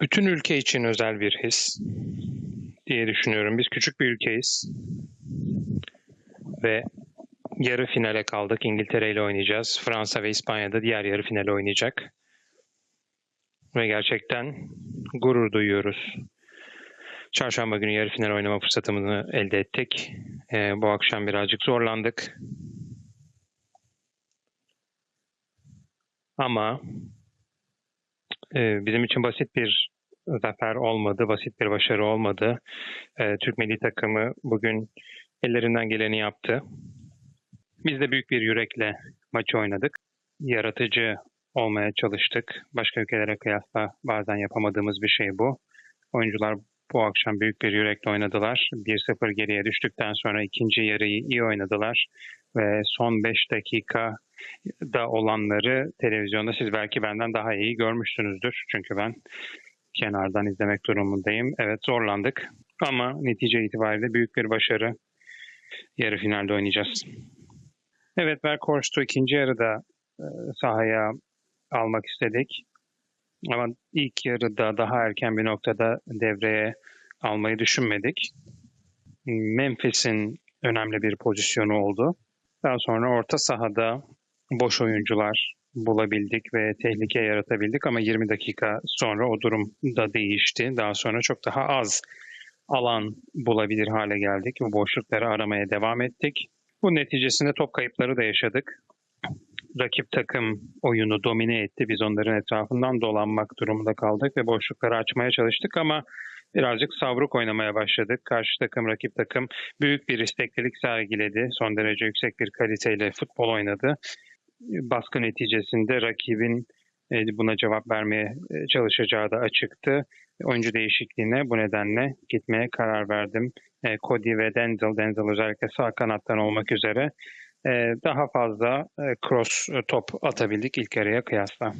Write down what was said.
bütün ülke için özel bir his diye düşünüyorum. Biz küçük bir ülkeyiz ve yarı finale kaldık. İngiltere ile oynayacağız. Fransa ve İspanya'da diğer yarı finale oynayacak. Ve gerçekten gurur duyuyoruz. Çarşamba günü yarı final oynama fırsatımızı elde ettik. Ee, bu akşam birazcık zorlandık. Ama e, bizim için basit bir zafer olmadı, basit bir başarı olmadı. E, Türk milli takımı bugün ellerinden geleni yaptı. Biz de büyük bir yürekle maçı oynadık. Yaratıcı olmaya çalıştık. Başka ülkelere kıyasla bazen yapamadığımız bir şey bu. Oyuncular bu akşam büyük bir yürekle oynadılar. 1-0 geriye düştükten sonra ikinci yarıyı iyi oynadılar. Ve son 5 dakika da olanları televizyonda siz belki benden daha iyi görmüşsünüzdür. Çünkü ben kenardan izlemek durumundayım. Evet zorlandık ama netice itibariyle büyük bir başarı. Yarı finalde oynayacağız. Evet Berkhorst'u ikinci yarıda e, sahaya almak istedik. Ama ilk yarıda daha erken bir noktada devreye almayı düşünmedik. Memphis'in önemli bir pozisyonu oldu. Daha sonra orta sahada boş oyuncular bulabildik ve tehlike yaratabildik ama 20 dakika sonra o durum da değişti. Daha sonra çok daha az alan bulabilir hale geldik. Bu boşlukları aramaya devam ettik. Bu neticesinde top kayıpları da yaşadık. Rakip takım oyunu domine etti. Biz onların etrafından dolanmak durumunda kaldık ve boşlukları açmaya çalıştık ama birazcık savruk oynamaya başladık. Karşı takım, rakip takım büyük bir isteklilik sergiledi. Son derece yüksek bir kaliteyle futbol oynadı. Baskı neticesinde rakibin e, buna cevap vermeye e, çalışacağı da açıktı. Oyuncu değişikliğine bu nedenle gitmeye karar verdim. E, Cody ve Denzel, Denzel özellikle sağ kanattan olmak üzere daha fazla cross top atabildik ilk yarıya kıyasla.